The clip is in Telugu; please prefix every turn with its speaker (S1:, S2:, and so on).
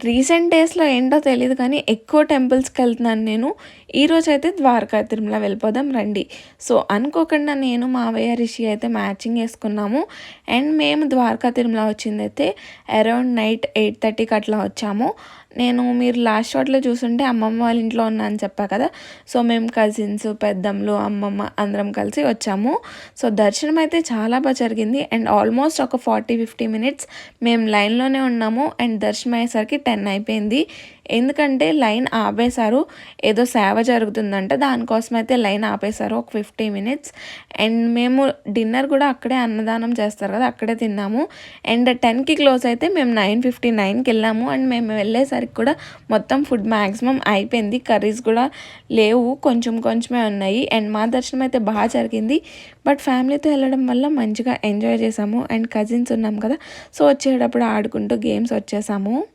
S1: రీసెంట్ డేస్లో ఏంటో తెలియదు కానీ ఎక్కువ టెంపుల్స్కి వెళ్తున్నాను నేను. ఈరోజు అయితే ద్వారకా తిరుమల వెళ్ళిపోదాం రండి. సో అనుకోకుండా నేను మావయ్య రిషి అయితే మ్యాచింగ్ వేసుకున్నాము. అండ్ మేము ద్వారకా తిరుమల వచ్చిందైతే అరౌండ్ నైట్ ఎయిట్ థర్టీకి అట్లా వచ్చాము. నేను మీరు లాస్ట్ షాట్లో చూసుంటే అమ్మమ్మ వాళ్ళ ఇంట్లో ఉన్నా అని చెప్పా కదా. సో మేము కజిన్స్ పెద్దమ్మలు అమ్మమ్మ అందరం కలిసి వచ్చాము. సో దర్శనం అయితే చాలా బాగా జరిగింది. అండ్ ఆల్మోస్ట్ ఒక ఫార్టీ ఫిఫ్టీ మినిట్స్ మేము లైన్లోనే ఉన్నాము. అండ్ దర్శనం అయ్యేసరికి టెన్ అయిపోయింది. ఎందుకంటే లైన్ ఆపేశారు. ఏదో సేవ జరుగుతుందంట. దానికోసం అయితే లైన్ ఆపేశారు. ఒక ఫిఫ్టీ మినిట్స్. అండ్ మేము డిన్నర్ కూడా అక్కడే అన్నదానం చేస్తారు కదా అక్కడే తిన్నాము. అండ్ టెన్కి క్లోజ్ అయితే మేము నైన్ ఫిఫ్టీ నైన్కి వెళ్ళాము. అండ్ మేము వెళ్ళేసరికి కూడా మొత్తం ఫుడ్ మ్యాక్సిమం అయిపోయింది. కర్రీస్ కూడా లేవు. కొంచెం కొంచెమే ఉన్నాయి. అండ్ మా దర్శనం అయితే బాగా జరిగింది. బట్ ఫ్యామిలీతో వెళ్ళడం వల్ల మంచిగా ఎంజాయ్ చేసాము. అండ్ కజిన్స్ ఉన్నాం కదా సో వచ్చేటప్పుడు ఆడుకుంటూ గేమ్స్ వచ్చేసాము.